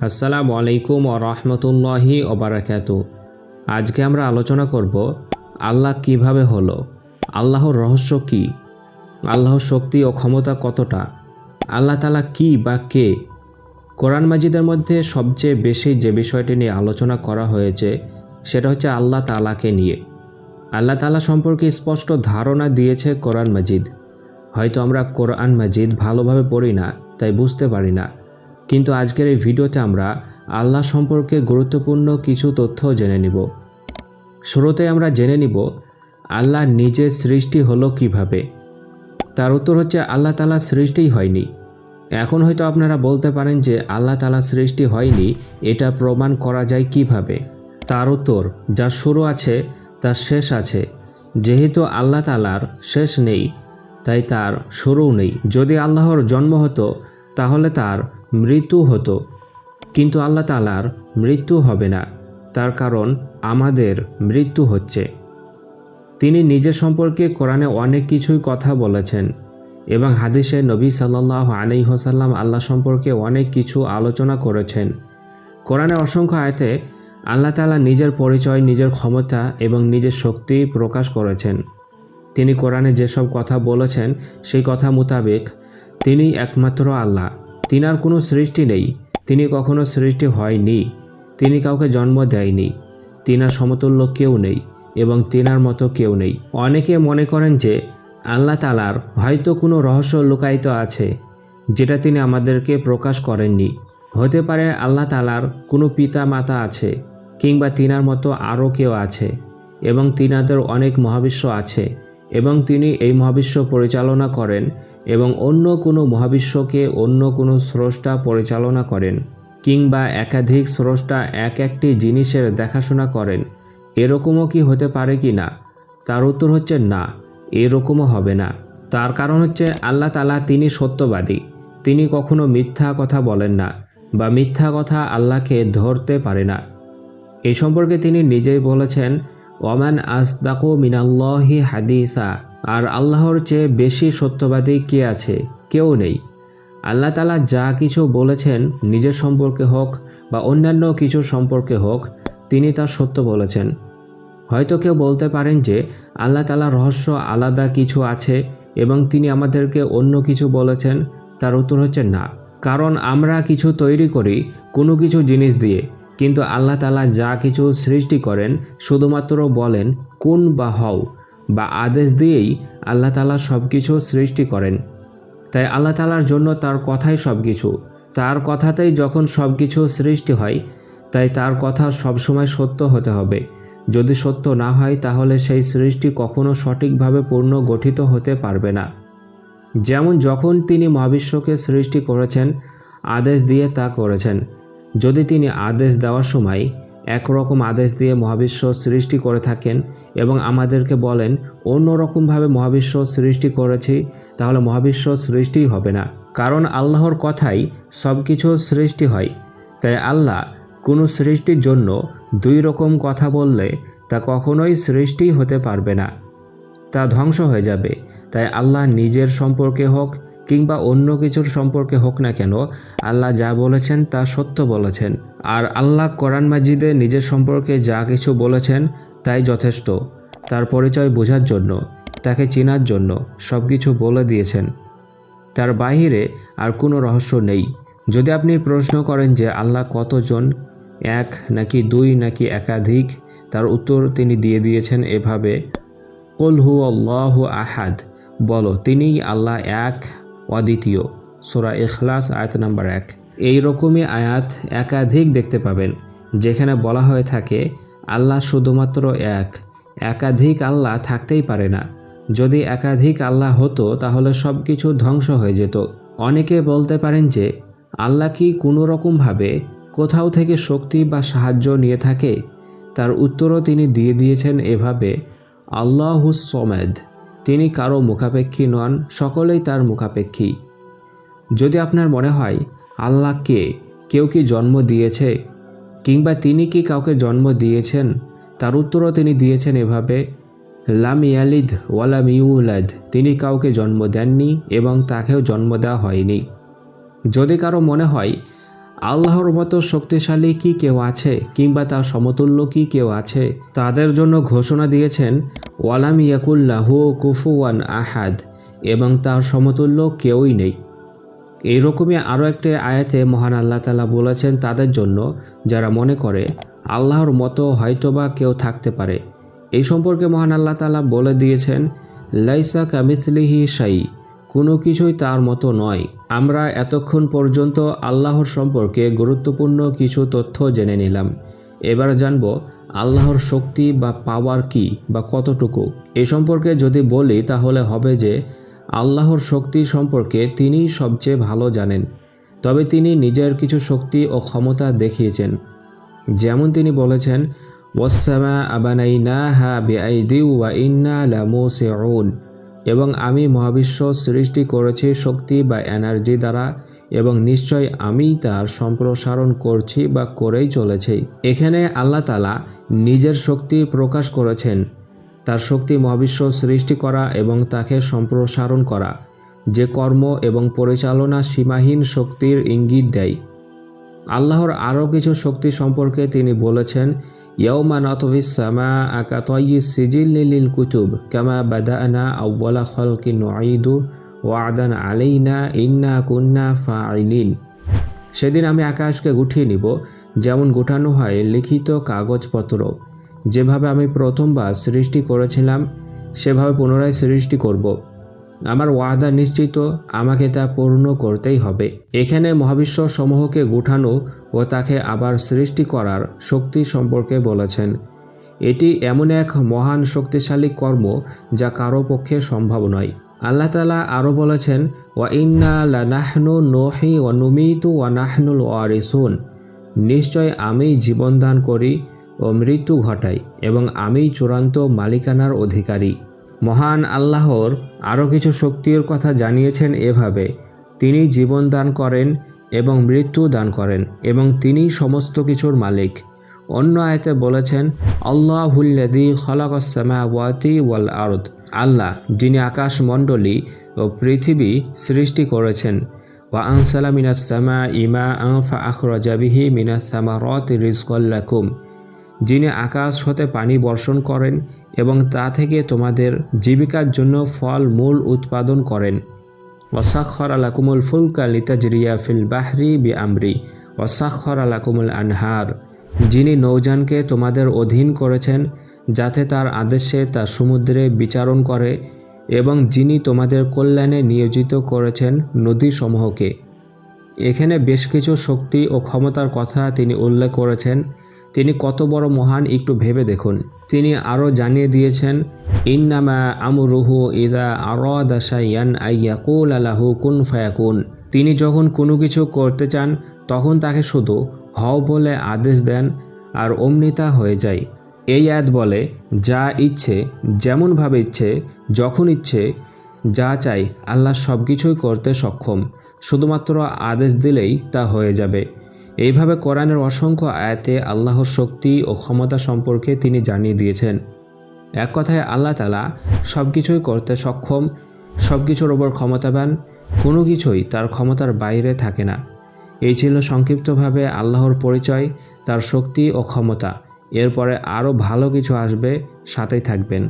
আসসালামু আলাইকুম ও রহমতুল্লাহি ওবরাকাত আজকে আমরা আলোচনা করব, আল্লাহ কীভাবে হলো? আল্লাহর রহস্য কি? আল্লাহর শক্তি ও ক্ষমতা কতটা? আল্লাহ তালা কি বা কে? কোরআন মাজিদের মধ্যে সবচেয়ে বেশি যে বিষয়টি নিয়ে আলোচনা করা হয়েছে, সেটা হচ্ছে আল্লাহ তালাকে নিয়ে। আল্লাহ তালা সম্পর্কে স্পষ্ট ধারণা দিয়েছে কোরআন মাজিদ। হয়তো আমরা কোরআন মাজিদ ভালোভাবে পড়ি না, তাই বুঝতে পারি না। কিন্তু আজকের এই ভিডিওতে আমরা আল্লাহ সম্পর্কে গুরুত্বপূর্ণ কিছু তথ্য জেনে নিব। শুরুতে আমরা জেনে নিব আল্লাহ নিজের সৃষ্টি হলো কীভাবে। তার উত্তর হচ্ছে আল্লাহ তালা সৃষ্টিই হয়নি। এখন হয়তো আপনারা বলতে পারেন যে আল্লাহ তালা সৃষ্টি হয়নি, এটা প্রমাণ করা যায় কীভাবে? তার উত্তর, যা শুরু আছে তার শেষ আছে। যেহেতু আল্লাহ তালার শেষ নেই, তাই তার শুরুও নেই। যদি আল্লাহর জন্ম হতো তাহলে তার মৃত্যু হতো। কিন্তু আল্লাহ তালার মৃত্যু হবে না। তার কারণ আমাদের মৃত্যু হচ্ছে। তিনি নিজের সম্পর্কে কোরআনে অনেক কিছুই কথা বলেছেন এবং হাদিসে নবী সাল্লাহ আলি হোসাল্লাম আল্লাহ সম্পর্কে অনেক কিছু আলোচনা করেছেন। কোরআনে অসংখ্য আয়তে আল্লাহ তালা নিজের পরিচয়, নিজের ক্ষমতা এবং নিজের শক্তি প্রকাশ করেছেন। তিনি কোরআনে যেসব কথা বলেছেন, সেই কথা মোতাবেক তিনি একমাত্র আল্লাহ। তিনার কোনো সৃষ্টি নেই। তিনি কখনো সৃষ্টি হয়নি। তিনি কাউকে জন্ম দেয়নি। তিনার সমতুল্য কেউ নেই এবং তিনার মতো কেউ নেই। অনেকে মনে করেন যে আল্লাহ তালার হয়তো কোনো রহস্য লুকায়িত আছে, যেটা তিনি আমাদেরকে প্রকাশ করেননি। হতে পারে আল্লাহ তালার কোনো পিতা মাতা আছে কিংবা তিনার মতো আরও কেউ আছে এবং তিনাদের অনেক মহাবিশ্ব আছে এবং তিনি এই মহাবিশ্ব পরিচালনা করেন এবং অন্য কোনো মহাবিশ্বকে অন্য কোনো স্রষ্টা পরিচালনা করেন কিংবা একাধিক স্রষ্টা এক একটি জিনিসের দেখাশোনা করেন। এরকমও কি হতে পারে কি না? তার উত্তর হচ্ছে না, এরকমও হবে না। তার কারণ হচ্ছে আল্লাহ তালা তিনি সত্যবাদী। তিনি কখনো মিথ্যা কথা বলেন না বা মিথ্যা কথা আল্লাহকে ধরতে পারে না। এই সম্পর্কে তিনি নিজেই বলেছেন, ওমান আসদাকু মিনাল্লাহি হাদিসা। আর আল্লাহর চেয়ে বেশি সত্যবাদী কে আছে? কেউ নেই। আল্লাহ তালা যা কিছু বলেছেন নিজের সম্পর্কে হোক বা অন্যান্য কিছু সম্পর্কে হোক, তিনি তা সত্য বলেছেন। হয়তো কেউ বলতে পারেন যে আল্লাহ তালা রহস্য আলাদা কিছু আছে এবং তিনি আমাদেরকে অন্য কিছু বলেছেন, তার উত্তর হচ্ছে না। কারণ আমরা কিছু তৈরি করি কোনো কিছু জিনিস দিয়ে, কিন্তু আল্লাহ তালা যা কিছু সৃষ্টি করেন, শুধুমাত্র বলেন, কোন বা হও। বা আদেশ দিয়েই আল্লাহ তালা সব কিছু সৃষ্টি করেন। তাই আল্লাহ তালার জন্য তার কথাই সব কিছু তার কথাতেই যখন সব কিছু সৃষ্টি হয়, তাই তার কথা সবসময় সত্য হতে হবে। যদি সত্য না হয়, তাহলে সেই সৃষ্টি কখনো সঠিকভাবে পূর্ণ গঠিত হতে পারবে না। যেমন যখন তিনি মহাবিশ্বকে সৃষ্টি করেছেন, আদেশ দিয়ে তা করেছেন। যদি তিনি আদেশ দেওয়ার সময় একরকম আদেশ দিয়ে মহাবিশ্ব সৃষ্টি করে থাকেন এবং আমাদেরকে বলেন, অন্যরকমভাবে মহাবিশ্ব সৃষ্টি করেছি, তাহলে মহাবিশ্ব সৃষ্টিই হবে না। কারণ আল্লাহর কথাই সব কিছু সৃষ্টি হয়। তাই আল্লাহ কোনো সৃষ্টির জন্য দুই রকম কথা বললে তা কখনোই সৃষ্টিই হতে পারবে না। তা ধ্বংস হয়ে যাবে। তাই আল্লাহ নিজের সম্পর্কে হোক কিংবা অন্য কিছুর সম্পর্কে হোক না কেন, আল্লাহ যা বলেছেন তা সত্য বলেছেন। আর আল্লাহ কোরআন মাজিদে নিজের সম্পর্কে যা কিছু বলেছেন তাই যথেষ্ট। তার পরিচয় বোঝার জন্য, তাকে চেনার জন্য সব কিছু বলে দিয়েছেন। তার বাহিরে আর কোনো রহস্য নেই। যদি আপনি প্রশ্ন করেন যে আল্লাহ কতজন, এক নাকি দুই নাকি একাধিক, তার উত্তর তিনি দিয়ে দিয়েছেন এভাবে, কল হু আল্লাহ আহাদ বলো, তিনিই আল্লাহ এক অদ্বিতীয়, সোরা এখলাস আয়াত নাম্বার এক। এই রকমই আয়াত একাধিক দেখতে পাবেন, যেখানে বলা হয়ে থাকে, আল্লাহ শুধুমাত্র এক, একাধিক আল্লাহ থাকতেই পারে না। যদি একাধিক আল্লাহ হতো, তাহলে সব কিছু ধ্বংস হয়ে যেত। অনেকে বলতে পারেন যে, আল্লাহ কি কোনো রকমভাবে কোথাও থেকে শক্তি বা সাহায্য নিয়ে থাকে? তার উত্তরও তিনি দিয়ে দিয়েছেন এভাবে আল্লাহুস সমেদ। তিনি কারও মুখাপেক্ষী নন, সকলেই তার মুখাপেক্ষী। যদি আপনার মনে হয়, আল্লাহ কে? কেউ কি জন্ম দিয়েছে? কিংবা তিনি কি কাউকে জন্ম দিয়েছেন? তার উত্তরও তিনি দিয়েছেন এভাবে, লাম ইয়ালিদ ওয়ালাম ইউলাদ তিনি কাউকে জন্ম দেননি এবং তাকেও জন্ম দেওয়া হয়নি। যদি কারও মনে হয় আল্লাহর মতো শক্তিশালী কি কেউ আছে কিংবা তার সমতুল্য কি কেউ আছে? তাদের জন্য ঘোষণা দিয়েছেন, ওয়ালাম ইয়াকুল্লাহু কুফুয়ান আহাদ এবং তার সমতুল্য কেউই নেই। এইরকমই আরও একটি আয়াতে মহান আল্লাহ তালা বলেছেন তাদের জন্য, যারা মনে করে, আল্লাহর মতো হয়তোবা কেউ থাকতে পারে এই সম্পর্কে মহান আল্লাহ তালা বলে দিয়েছেন, লাইসা কামিথলিহি সাই কোনো কিছুই তার মতো নয়। আমরা এতক্ষণ পর্যন্ত আল্লাহর সম্পর্কে গুরুত্বপূর্ণ কিছু তথ্য জেনে নিলাম। এবার জানব, আল্লাহর শক্তি বা পাওয়ার কি বা কতটুকু? এ সম্পর্কে যদি বলি, তাহলে হবে যে, আল্লাহর শক্তি সম্পর্কে তিনিই সবচেয়ে ভালো জানেন। তবে তিনি নিজের কিছু শক্তি ও ক্ষমতা দেখিয়েছেন। যেমন তিনি বলেছেন ওয়াসামা আবানাই না হা ওয়া ইন্না লামুসিউন। এবং আমি মহাবিশ্ব সৃষ্টি করেছি শক্তি বা এনার্জি দ্বারা, এবং নিশ্চয় আমি তার সম্প্রসারণ করছি বা করেই চলেছি। এখানে আল্লাহ তালা নিজের শক্তি প্রকাশ করেছেন। তার শক্তি মহাবিশ্ব সৃষ্টি করা এবং তাকে সম্প্রসারণ করা, যে কর্ম এবং পরিচালনা সীমাহীন শক্তির ইঙ্গিত দেয়। আল্লাহর আরও কিছু শক্তি সম্পর্কে তিনি বলেছেন ইয়ৌমা নতভিস সামা আকা তয়ি সিজিল লিল কুতুব কামা বাদানা আউ্লা খলকি নঈদু ওয়াদান আলাইনা ইন্না কুন্না ফাইলিন সেদিন আমি আকাশকে গুঠিয়ে নিব, যেমন গুঠানো হয় লিখিত কাগজপত্র। যেভাবে আমি প্রথমবার সৃষ্টি করেছিলাম, সেভাবে পুনরায় সৃষ্টি করব। আমার ওয়াদা নিশ্চিত, আমাকে তা পূর্ণ করতেই হবে। এখানে মহাবিশ্ব সমূহকে গুঠানো ও তাকে আবার সৃষ্টি করার শক্তি সম্পর্কে বলেছেন। এটি এমন এক মহান শক্তিশালী কর্ম যা কারও পক্ষে সম্ভব নয়। আল্লাহ তালা আরও বলেছেন, ওয়া ইন্না লাহনু নোহি ও নুমিতু ওয়া নাহনুল ওয়ারিসুন। নিশ্চয় আমি জীবনদান করি ও মৃত্যু ঘটাই এবং আমিই চূড়ান্ত মালিকানার অধিকারী। মহান আল্লাহর আরও কিছু শক্তির কথা জানিয়েছেন এভাবে, তিনি জীবন দান করেন এবং মৃত্যু দান করেন এবং তিনি সমস্ত কিছুর মালিক। অন্য আয়তে বলেছেন আল্লাহুল্লাদি খলাকসামাওয়াতি ওয়াল আরদ আল্লাহ, যিনি আকাশমণ্ডলী ও পৃথিবী সৃষ্টি করেছেন। ওয়া আনসালা মিনাসামা ইমা আনফা আখরাজাবিহি মিনাসামা রত রিজকল্লাকুম যিনি আকাশ হতে পানি বর্ষণ করেন এবং তা থেকে তোমাদের জীবিকার জন্য ফল, মূল উৎপাদন করেন। ওয়াসাক্ষর আলাকুমুল ফুলকা লিতাজরিয়া ফিল বাহরি বি আমরি ওয়াসাক্ষর আলাকুমুল আনহার। যিনি নৌযানকে তোমাদের অধীন করেছেন, যাতে তার আদেশে তা সমুদ্রে বিচারণ করে এবং যিনি তোমাদের কল্যাণে নিয়োজিত করেছেন নদীসমূহকে। এখানে বেশ কিছু শক্তি ও ক্ষমতার কথা তিনি উল্লেখ করেছেন। তিনি কত বড় মহান একটু ভেবে দেখুন। তিনি আরও জানিয়ে দিয়েছেন, ইন্নামা আমরুহু ইদা আরদাসাইয়ান আইয়াকুল আলাহু কুন ফায়াকুন। তিনি যখন কোনো কিছু করতে চান, তখন তাকে শুধু হও বলে আদেশ দেন আর অমনিতা হয়ে যায়। এই আয়াত বলে, যা ইচ্ছে, যেমনভাবে ইচ্ছে, যখন ইচ্ছে, যা চাই, আল্লাহ সব কিছুই করতে সক্ষম। শুধুমাত্র আদেশ দিলেই তা হয়ে যাবে। এইভাবে কোরআনের অসংখ্য আয়াতে আল্লাহর শক্তি ও ক্ষমতা সম্পর্কে তিনি জানিয়ে দিয়েছেন। এক কথায় আল্লাহ তালা সব কিছুই করতে সক্ষম সব কিছুর ওপর ক্ষমতাবান, কোনো কিছুই তার ক্ষমতার বাইরে থাকে না। এই ছিল সংক্ষিপ্তভাবে আল্লাহর পরিচয়, তার শক্তি ও ক্ষমতা। এরপরে আরও ভালো কিছু আসবে, সাথেই থাকবেন।